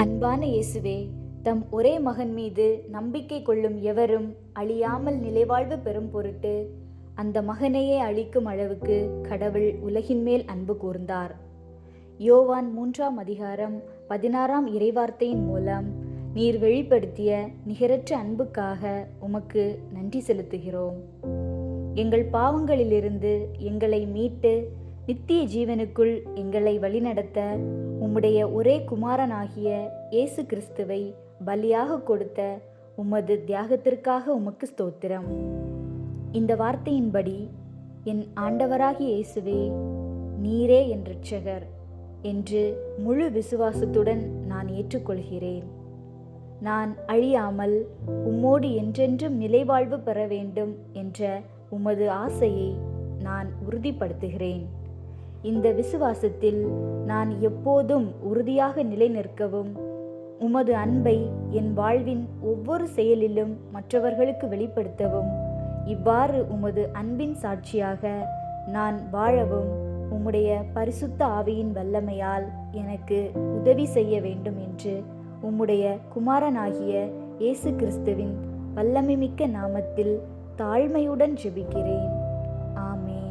அன்பான இயேசுவே தம் ஒரே மகன் மீது நம்பிக்கை கொள்ளும் எவரும் அழியாமல் நிலைவாழ்வு பெறும் பொருட்டு அந்த மகனையே அழிக்கும் அளவுக்கு கடவுள் உலகின் மேல் அன்பு கூர்ந்தார். யோவான் மூன்றாம் அதிகாரம் பதினாறாம் இறைவார்த்தையின் மூலம் நீர் வெளிப்படுத்திய நிகரற்ற அன்புக்காக உமக்கு நன்றி செலுத்துகிறோம். எங்கள் பாவங்களிலிருந்து எங்களை மீட்டு நித்திய ஜீவனுக்குள் எங்களை வழிநடத்த உம்முடைய ஒரே குமாரனாகிய இயேசு கிறிஸ்துவை பலியாக கொடுத்த உமது தியாகத்திற்காக உமக்கு ஸ்தோத்திரம். இந்த வார்த்தையின்படி என் ஆண்டவராகிய இயேசுவே நீரே என் ரட்சகர் என்று முழு விசுவாசத்துடன் நான் ஏற்றுக்கொள்கிறேன். நான் அழியாமல் உம்மோடு என்றென்றும் நிலைவாழ்வு பெற வேண்டும் என்ற உமது ஆசையை நான் உறுதிப்படுத்துகிறேன். இந்த விசுவாசத்தில் நான் எப்போதும் உறுதியாக நிலை நிற்கவும் உமது அன்பை என் வாழ்வின் ஒவ்வொரு செயலிலும் மற்றவர்களுக்கு வெளிப்படுத்தவும் இவ்வாறு உமது அன்பின் சாட்சியாக நான் வாழவும் உம்முடைய பரிசுத்த ஆவியின் வல்லமையால் எனக்கு உதவி செய்ய வேண்டும் என்று உம்முடைய குமாரனாகிய இயேசு கிறிஸ்துவின் வல்லமைமிக்க நாமத்தில் தாழ்மையுடன் ஜெபிக்கிறேன். ஆமே